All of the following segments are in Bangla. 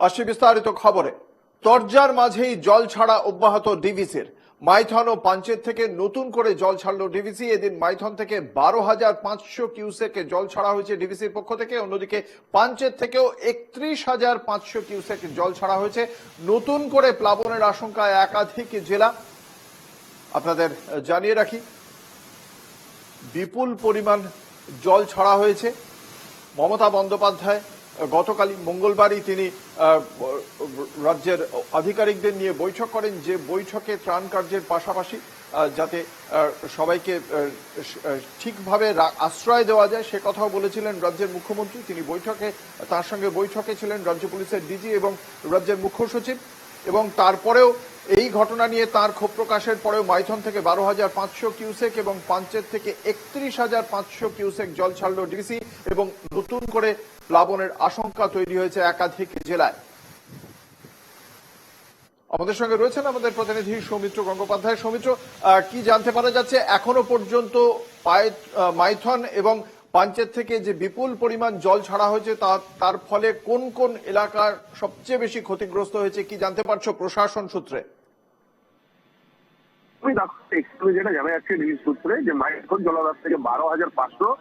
আসছে বিস্তারিত খবরে। তরজার মাঝেই জল ছাড়া অব্যাহত ডিভিসির। মাইথন ও পাঞ্চেত থেকে নতুন করে জল ছাড়লো ডিভিসি। এদিন মাইথন থেকে বারো হাজার পাঁচশো কিউসেকে জল ছাড়া হয়েছে ডিভিসির পক্ষ থেকে। অন্যদিকে পাঞ্চেত থেকেও একত্রিশ হাজার পাঁচশো কিউসেক জল ছাড়া হয়েছে। নতুন করে প্লাবনের আশঙ্কায় একাধিক জেলা। আপনাদের জানিয়ে রাখি, বিপুল পরিমাণ জল ছাড়া হয়েছে। মমতা বন্দ্যোপাধ্যায় গতকালই মঙ্গলবারই তিনি রাজ্যের আধিকারিকদের নিয়ে বৈঠক করেন। যে বৈঠকে ত্রাণ কার্যের পাশাপাশি যাতে সবাইকে ঠিকভাবে আশ্রয় দেওয়া যায়, সে কথাও বলেছিলেন রাজ্যের মুখ্যমন্ত্রী। তিনি বৈঠকে, তার সঙ্গে বৈঠকে ছিলেন রাজ্য পুলিশের ডিজি এবং রাজ্যের মুখ্য সচিব। এবং তারপরেও এই ঘটনা নিয়ে তার ক্ষোভ প্রকাশের পরেও মাইথন থেকে বারো হাজার পাঁচশো কিউসেক এবং পাঞ্চের থেকে একত্রিশ হাজার পাঁচশো কিউসেক জল ছাড়ল ডিসি এবং নতুন করে প্লাবনের আশঙ্কা তৈরি হয়েছে একাধিক জেলায়। আমাদের সঙ্গে রয়েছেন আমাদের প্রতিনিধি সৌমিত্র গঙ্গোপাধ্যায়। সৌমিত্র কি জানতে পারা যাচ্ছে? এখনও পর্যন্ত মাইথন এবং পাঞ্চেত থেকে যে বিপুল পরিমাণ জল ছাড়া হয়েছে, তা- তার ফলে কোন কোন এলাকার সবচেয়ে বেশি ক্ষতিগ্রস্ত হয়েছে কি জানতে পারছ প্রশাসন সূত্রে? যেটা জানা যাচ্ছে নিউজ সূত্রে, যে মাইথন জলাধার থেকে বারো হাজার পাঁচশো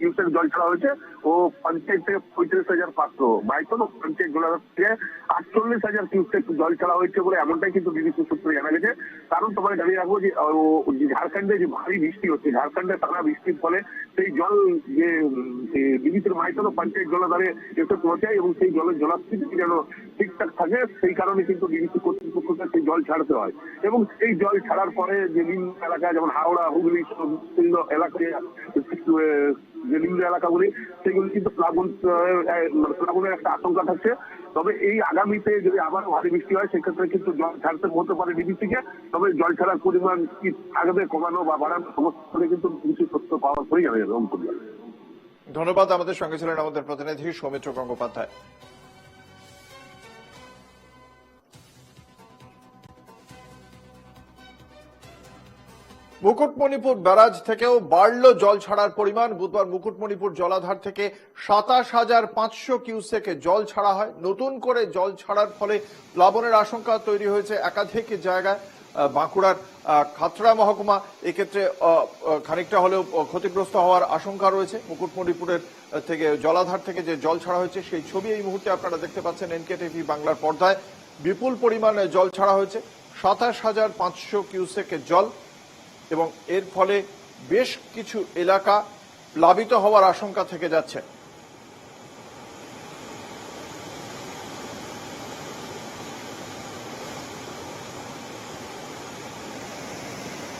কিউসেক জল ছাড়া হয়েছে। ও পঞ্চায়েত থেকে পঁয়ত্রিশ হাজার পাঁচশো। ও পঞ্চায়েত জলাধার থেকে আটচল্লিশ হাজার কিউসেক জল ছাড়া হয়েছে বলে এমনটাই কিন্তু বিবিসি সূত্রে জানা গেছে। কারণ তোমাকে জানিয়ে রাখব যে ঝাড়খণ্ডে যে ভারী বৃষ্টি হচ্ছে, ঝাড়খণ্ডে টানা বৃষ্টির ফলে সেই জল যে মাইথন ও পঞ্চায়েত জলাধারে এসে পৌঁছায় এবং সেই জলের জলাস্থিতি যেন ঠিকঠাক থাকে, সেই কারণে কিন্তু বিবিসি কর্তৃপক্ষকে সেই জল ছাড়তে হয়। এবং সেই জল ছাড়ার পরে যে নিম্ন এলাকা যেমন হাওড়া, হুগলি সব এলাকায় যে নিম্ন এলাকাগুলি, সেগুলি কিন্তু প্লাবন মানে প্লাবনের একটা আশঙ্কা থাকছে। তবে এই আগামীতে যদি আবার ভারী বৃষ্টি হয়, সেক্ষেত্রে কিন্তু জল ছাড়তে হতে পারে ডিবিসিকে। তবে জল ছাড়ার পরিমাণ কি থাকবে কমানো বা বাড়ানো, সমস্ত কিন্তু কিছু তথ্য পরেই জানা যাবে ধন্যবাদ। আমাদের সঙ্গে ছিলেন আমাদের প্রতিনিধি সৌমিত্র গঙ্গোপাধ্যায়। মুকুটমণিপুর ব্যারাজ থেকেও বাড়ল জল ছাড়ার পরিমাণ। বুধবার মুকুটমণিপুর জলাধার থেকে সাতাশ হাজার পাঁচশো কিউসেকে জল ছাড়া হয়। নতুন করে জল ছাড়ার ফলে প্লাবনের আশঙ্কা তৈরি হয়েছে একাধিক জায়গায়। বাঁকুড়ার খাতড়া মহকুমা এক্ষেত্রে খানিকটা হলেও ক্ষতিগ্রস্ত হওয়ার আশঙ্কা রয়েছে। মুকুটমণিপুরের থেকে জলাধার থেকে যে জল ছাড়া হয়েছে, সেই ছবি এই মুহূর্তে আপনারা দেখতে পাচ্ছেন এনকে টিভি বাংলার পর্দায়। বিপুল পরিমাণে জল ছাড়া হয়েছে। সাতাশ হাজার পাঁচশো কিউসেকের জল এবং এর ফলে বেশ কিছু এলাকা প্লাবিত হওয়ার আশঙ্কা থেকে যাচ্ছে।